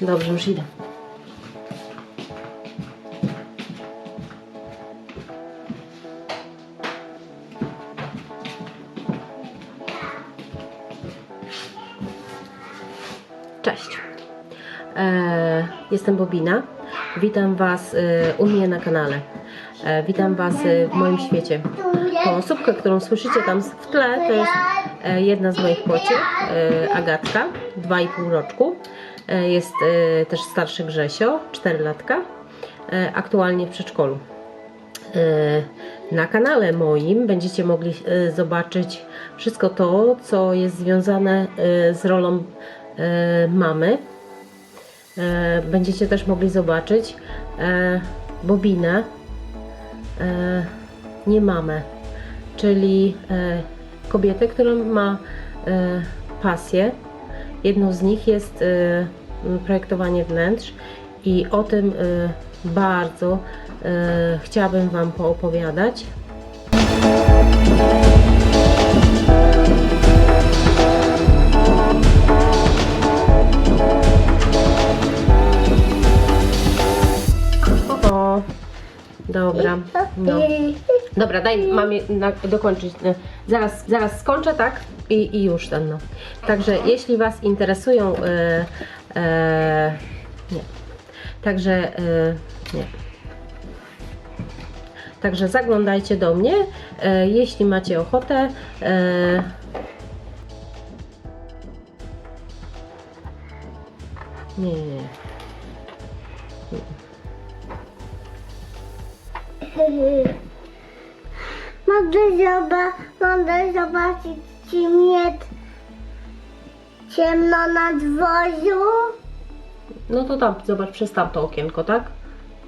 Dobrze, już idę. Cześć. E, jestem Bobina. Witam Was e, u mnie na kanale. E, witam Was w moim świecie. Tą osobkę, którą słyszycie tam w tle, to jest jedna z moich pociech, e, Agatka, 2,5 roczku. E, jest e, też starszy Grzesio, 4 latka, e, aktualnie w przedszkolu. Na kanale moim będziecie mogli zobaczyć wszystko to, co jest związane z rolą mamy. Będziecie też mogli zobaczyć bobinę, nie mamę, czyli kobietę, która ma pasję. Jedną z nich jest e, projektowanie wnętrz i o tym e, bardzo e, chciałabym Wam poopowiadać. O, dobra. No. Dobra, daj mamie na, dokończyć. E, Zaraz, zaraz skończę, tak? I, I już ten, no. Także jeśli Was interesują. E, e, nie. Także e, nie. Także zaglądajcie do mnie, e, jeśli macie ochotę. E, nie, nie, nie. Mogę, mogę zobaczyć ci mnie ciemno na dworzu? No to tam, zobacz, przez tamto okienko, tak?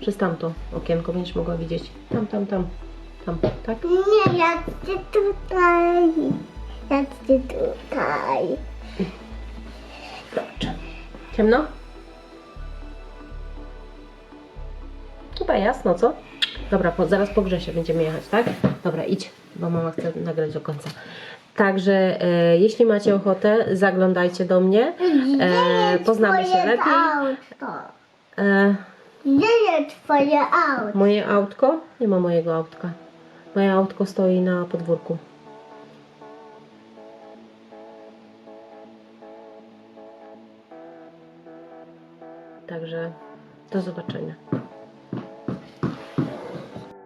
Przez tamto okienko będziesz mogła widzieć. Tam, tam, tam, tam, tak? Nie, ja chcę tutaj. Ja chcę tutaj. Dobrze. Ciemno? Chyba jasno, co? Dobra, po, zaraz po Grzesie będziemy jechać, tak? Dobra, idź, bo mama chce nagrać do końca. Także e, jeśli macie ochotę, zaglądajcie do mnie. E, poznamy się Twoje lepiej. Auto. E, Gdzie jest twoje auto? moje autko? Nie ma mojego autka. Moje autko stoi na podwórku. Także do zobaczenia.